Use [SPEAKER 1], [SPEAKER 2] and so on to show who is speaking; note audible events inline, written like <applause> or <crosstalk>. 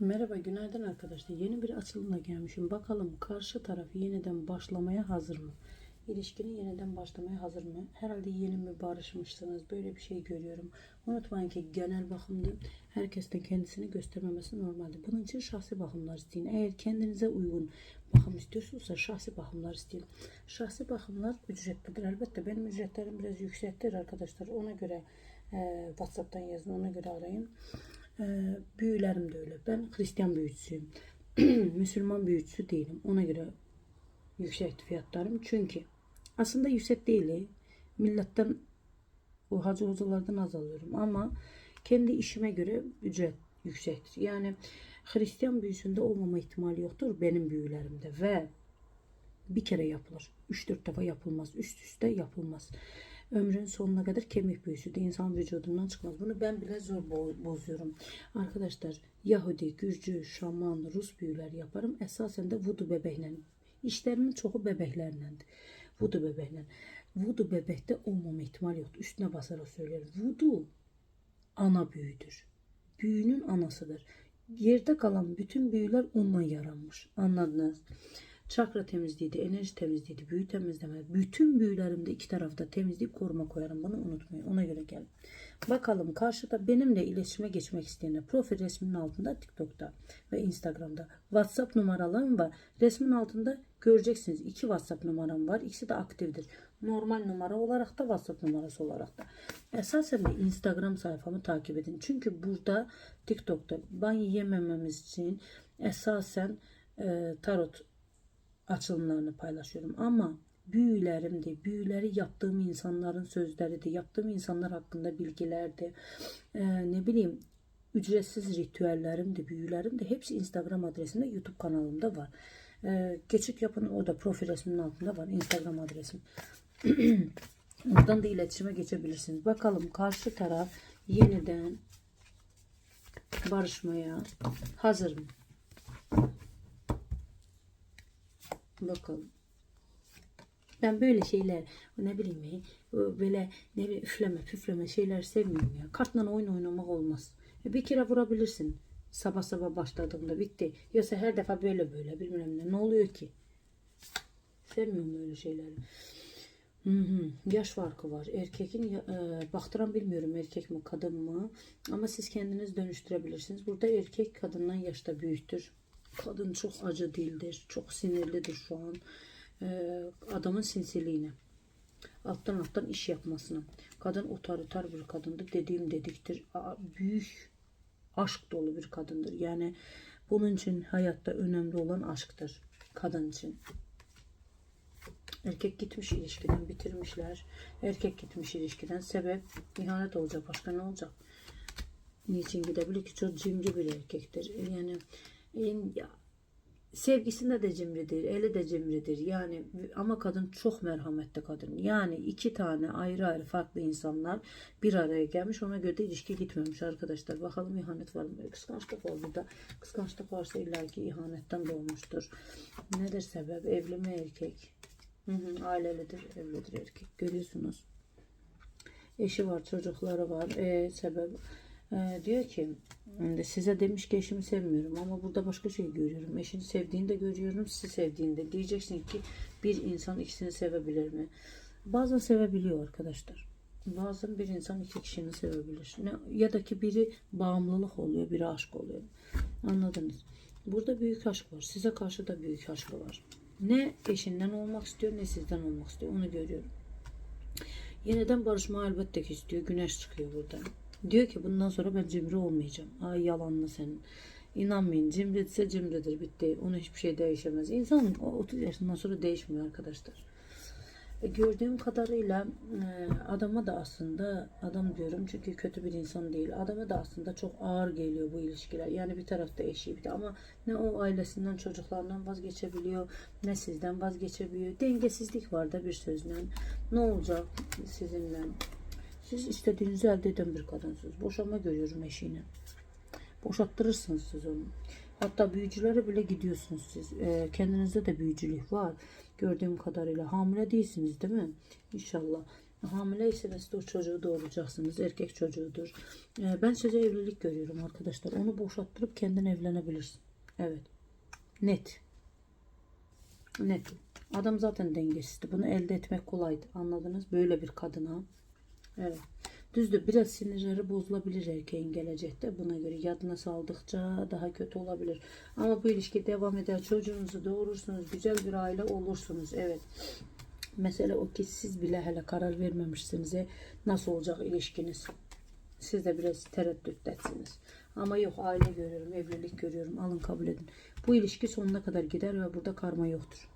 [SPEAKER 1] Merhaba, günaydın arkadaşlar. Yeni bir açılımla gelmişim. Bakalım karşı taraf yeniden başlamaya hazır mı? İlişkinin yeniden başlamaya hazır mı? Herhalde yeni mi barışmışsınız? Böyle bir şey görüyorum. Unutmayın ki genel bakımda herkesten kendisini göstermemesi normaldir. Bunun için şahsi bakımlar isteyin. Eğer kendinize uygun bakım istiyorsanız şahsi bakımlar isteyin. Şahsi bakımlar ücretlidir. Elbette benim ücretlerim biraz yüksektir arkadaşlar. Ona göre e, WhatsApp'tan yazın, ona göre arayın. Ee, büyülerim de öyle. Ben Hristiyan büyücüsüyüm. <clears throat> Müslüman büyücüsü değilim. Ona göre yüksek fiyatlarım. Çünkü aslında yüksek değil. Milletten o hacı hocalardan az alıyorum. Ama kendi işime göre ücret yüksektir. Yani Hristiyan büyüsünde olmama ihtimali yoktur benim büyülerimde ve bir kere yapılır. 3-4 defa yapılmaz. Üst üste yapılmaz. Ömrün sonuna kadar kemik büyüsü de insan vücudundan çıkmaz. Bunu ben bile zor bo- bozuyorum. Arkadaşlar Yahudi, Gürcü, Şaman, Rus büyüler yaparım. Esasen de vudu bebekle. İşlerimin çoğu bebeklerlendir. Vudu bebekle. Vudu bebekte olmama ihtimali yoktur. Üstüne basarak söylüyorum. Vudu ana büyüdür. Büyünün anasıdır. Yerde kalan bütün büyüler ondan yaranmış. Anladınız? Çakra temizliğiydi, enerji temizliğiydi, büyü temizleme. Bütün büyülerimde iki tarafta temizleyip koruma koyarım. Bunu unutmayın. Ona göre gelin. Bakalım karşıda benimle iletişime geçmek isteyenler profil resminin altında TikTok'ta ve Instagram'da WhatsApp numaralarım var. Resmin altında göreceksiniz. iki WhatsApp numaram var. İkisi de aktifdir. Normal numara olarak da WhatsApp numarası olarak da. Esasen de Instagram sayfamı takip edin. Çünkü burada TikTok'ta banyo yemememiz için esasen e, tarot açılımlarını paylaşıyorum ama büyülerim de büyüleri yaptığım insanların sözleri de yaptığım insanlar hakkında bilgiler de e, ne bileyim ücretsiz ritüellerim de büyülerim de hepsi Instagram adresimde YouTube kanalımda var. E, geçik yapın o da profil resmimin altında var Instagram adresim. <clears throat> Oradan da iletişime geçebilirsiniz. Bakalım karşı taraf yeniden barışmaya hazır mı? Bakalım. Ben böyle şeyler ne bileyim böyle ne bileyim üfleme püfleme şeyler sevmiyorum ya. Kartla oyun oynamak olmaz. E, Bir kere vurabilirsin. Sabah sabah başladığında bitti. Yoksa her defa böyle böyle bilmem ne. Ne oluyor ki? Sevmiyorum böyle şeyleri. Hı hı. Yaş farkı var. Erkekin e, baktıran bilmiyorum erkek mi kadın mı ama siz kendiniz dönüştürebilirsiniz. Burada erkek kadından yaşta büyüktür. Kadın çok acı dildir. Çok sinirlidir şu an. E, adamın sinsiliğine. Alttan alttan iş yapmasına. Kadın otoriter bir kadındır. Dediğim dediktir. Büyük aşk dolu bir kadındır. Yani bunun için hayatta önemli olan aşktır. Kadın için. Erkek gitmiş ilişkiden bitirmişler. Erkek gitmiş ilişkiden sebep ihanet olacak. Başka ne olacak? Niçin gidebilir ki? Çok cimri bir erkektir. Yani sevgisinde de cimridir, eli de cimridir. Yani ama kadın çok merhametli kadın. Yani iki tane ayrı ayrı farklı insanlar bir araya gelmiş. Ona göre de ilişki gitmemiş arkadaşlar. Bakalım ihanet var mı? Kıskançlık var burada. Kıskançlık varsa illaki ihanetten doğmuştur. Nedir sebep? Evli mi erkek? Hı hı, ailelidir, evlidir erkek. Görüyorsunuz. Eşi var, çocukları var. E, sebep e, diyor ki "Hmm, size demiş ki eşimi sevmiyorum ama burada başka şey görüyorum. Eşini sevdiğini de görüyorum, sizi sevdiğini de. Diyeceksin ki bir insan ikisini sevebilir mi? Bazen sevebiliyor arkadaşlar. Bazen bir insan iki kişini sevebilir. Ya da ki biri bağımlılık oluyor, biri aşk oluyor. Anladınız? Burada büyük aşk var. Size karşı da büyük aşkı var. Ne eşinden olmak istiyor ne sizden olmak istiyor. Onu görüyorum. Yeniden barışma elbette ki istiyor. Güneş çıkıyor burada. Diyor ki bundan sonra ben cimri olmayacağım. Ay yalanlı senin. İnanmayın cimritse cimridir bitti. Onu hiçbir şey değişemez. İnsan o 30 yaşından sonra değişmiyor arkadaşlar. E, gördüğüm kadarıyla e, adama da aslında adam diyorum çünkü kötü bir insan değil. Adama da aslında çok ağır geliyor bu ilişkiler. Yani bir tarafta eşi bir de ama ne o ailesinden çocuklarından vazgeçebiliyor ne sizden vazgeçebiliyor. Dengesizlik var da bir sözle. Ne olacak sizinle? Siz istediğinizi elde eden bir kadınsınız. Boşanma görüyorum eşiyle. Boşattırırsınız siz onu. Hatta büyücülere bile gidiyorsunuz siz. Ee, kendinizde de büyücülük var. Gördüğüm kadarıyla hamile değilsiniz değil mi? İnşallah. Hamileyseniz de o çocuğu doğuracaksınız. Erkek çocuğudur. Ee, ben size evlilik görüyorum arkadaşlar. Onu boşalttırıp kendin evlenebilirsin. Evet. Net. Net. Adam zaten dengesizdi. Bunu elde etmek kolaydı. Anladınız? Böyle bir kadına. Evet. Düzdür. Biraz sinirleri bozulabilir erkeğin gelecekte. Buna göre yadına saldıkça daha kötü olabilir. Ama bu ilişki devam eder. Çocuğunuzu doğurursunuz. Güzel bir aile olursunuz. Evet. Mesele o ki siz bile hele karar vermemişsiniz. E, Nasıl olacak ilişkiniz? Siz de biraz tereddüttesiniz. Ama yok aile görüyorum, evlilik görüyorum. Alın kabul edin. Bu ilişki sonuna kadar gider ve burada karma yoktur.